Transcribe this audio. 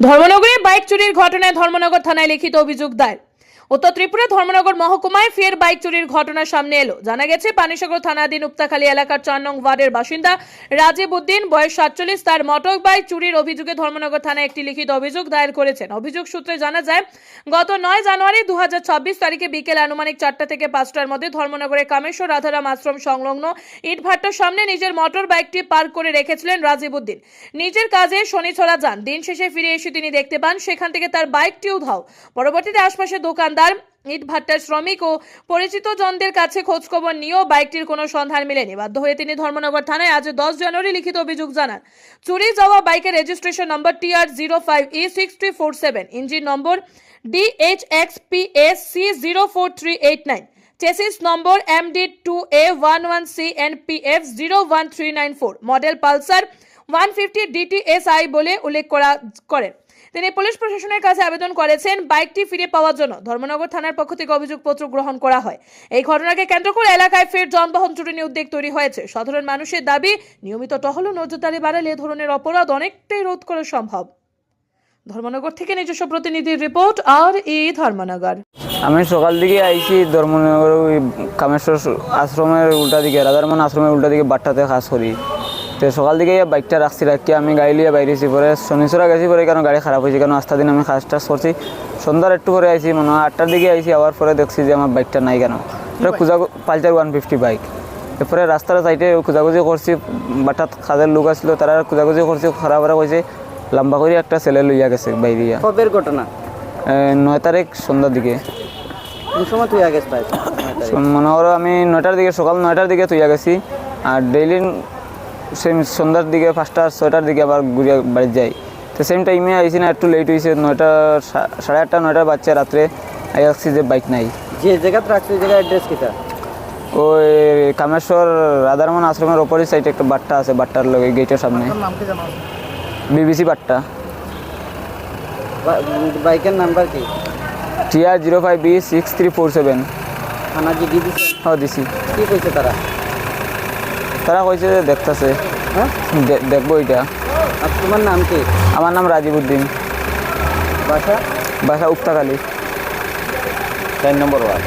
ধর্মনগরে bike চুরির ঘটনায় ধর্মনগর থানায় লিখিত অভিযোগ দায়ের। উত্তর ত্রিপুরা ধর্মনগর মহকুমায় ফের বাইক চুরির ঘটনা সামনে এলো। জানা গেছে, পানিসাগর থানাধীন উক্তাখালী এলাকার চার নং ওয়ার্ডের বাসিন্দা রাজীব উদ্দিন, বয়স সাতচল্লিশ, তার মোটর বাইক চুরির অভিযোগে ধর্মনগর থানায় একটি লিখিত অভিযোগ দায়ের করেছেন। অভিযোগ সূত্রে জানা যায়, গত নয় জানুয়ারি দুহাজার ছাব্বিশ তারিখে বিকেল আনুমানিক চারটা থেকে পাঁচটার মধ্যে ধর্মনগরের কামেশ্বর রাধারাম আশ্রম সংলগ্ন ইটভাটার সামনে নিজের মোটর বাইকটি পার্ক করে রেখেছিলেন রাজীব উদ্দিন। নিজের কাজে শনিছড়া যান। দিন শেষে ফিরে এসে তিনি দেখতে পান, সেখান থেকে তার বাইকটি উধাও পরবর্তীতে আশপাশের দোকানদার ইট ভাট্টার শ্রমিক ও পরিচিত জনদের কাছে খোঁজখবর নিয়েও বাইকটির কোনো সন্ধান মেলেনি। বাধ্য হয়ে তিনি ধর্মনগর থানায় আজ দশ জানুয়ারি লিখিত অভিযোগ জানান। চুরি যাওয়া বাইকের registration number T R zero five E six three four seven engine number DH X P S C zero four three eight nine chassis number M D two A one one C N P F zero one three nine four model Pulsar one fifty DTSi বলে উল্লেখ করা করেন। তিনি police প্রশাসনের কাছে আবেদন করেছেন বাইকটি ফিরে পাওয়ার জন্য। ধর্মনগর থানার পক্ষ থেকে অভিযোগপত্র গ্রহণ করা হয়। এই ঘটনাকে কেন্দ্র করে এলাকায় ফের যানবাহন চুরি নিয়ে উদ্বেগ তৈরি হয়েছে। সাধারণ মানুষের দাবি, নিয়মিত টহল ও নজরদারি বাড়ালে এ ধরনের অপরাধ অনেকটাই রোধ করা সম্ভব। ধর্মনগর থেকে নিজস্ব প্রতিনিধির রিপোর্ট, আর ই ধর্মনগর। আমি সকাল দিকে আইছি ধর্মনগর ওই কামেশ্বর আশ্রমের উল্টা দিকে, রাধারমন আশ্রমের উল্টা দিকে বাট্টাতে কাজ করি। তো সকাল দিকে বাইকটা রাখছি রাখি আমি গাড়ি লিয়ে বাইরেছি। পরে শনিচরা গেছি পরে কেন গাড়ি খারাপ হয়েছে কেন আস্তা দিন আমি কাজ টাজ করছি। সন্ধ্যার একটু পরে আইছি মনে হয় আটটার দিকে আইছি আবার পরে দেখছি যে আমার বাইকটা নাই কেন। এটা খুঁজা পালচার ওয়ান ফিফটি বাইক। এরপরে রাস্তার সাইডে খোঁজাখুঁজি করছি বাটাত কাজের লোক আসলো তারা খোঁজাখুঁজি করছি খারাপ খারাপ হয়েছে লম্বা করে একটা ছেলে লইয়া গেছে বাইরিয়া। কবের ঘটনা? নয় তারিখ সন্ধ্যার দিকে। সময় তুই আগে মনে করো আমি নয়টার দিকে সকাল নয়টার দিকে তুইয়া গেছি। আর ডেইলি সেম সন্ধ্যার দিকে পাঁচটা ছয়টার দিকে আবার ঘুরে বাড়ি যাই। তো সেম টাইমে আইসি না একটু লেট হয়েছে নয়টা সা- সাড়ে আটটা নয়টার বাচ্চা রাত্রে। আই আসছি যে বাইক নাই। যে জায়গাত রাখছি ওই জায়গার অ্যাড্রেস কিটা? ওই কামেশ্বর রাধারমন আশ্রমের ওপরের সাইডে একটা বাট্টা আছে বাট্টার লগে গেটের সামনে। বিবিসি বাট্টা। বাইকের নাম্বার কি? TR zero five B six three four seven. থানা দিছে? হ্যাঁ দিছি। কি কইছে তারা? তারা কইছে যে দেখতেছে। হ্যাঁ? দেখব এটা আর তোমার নাম কি? আমার নাম রাজীব উদ্দিন বাসা? বাসা উক্তাকালী চার নম্বর ওয়ার্ড।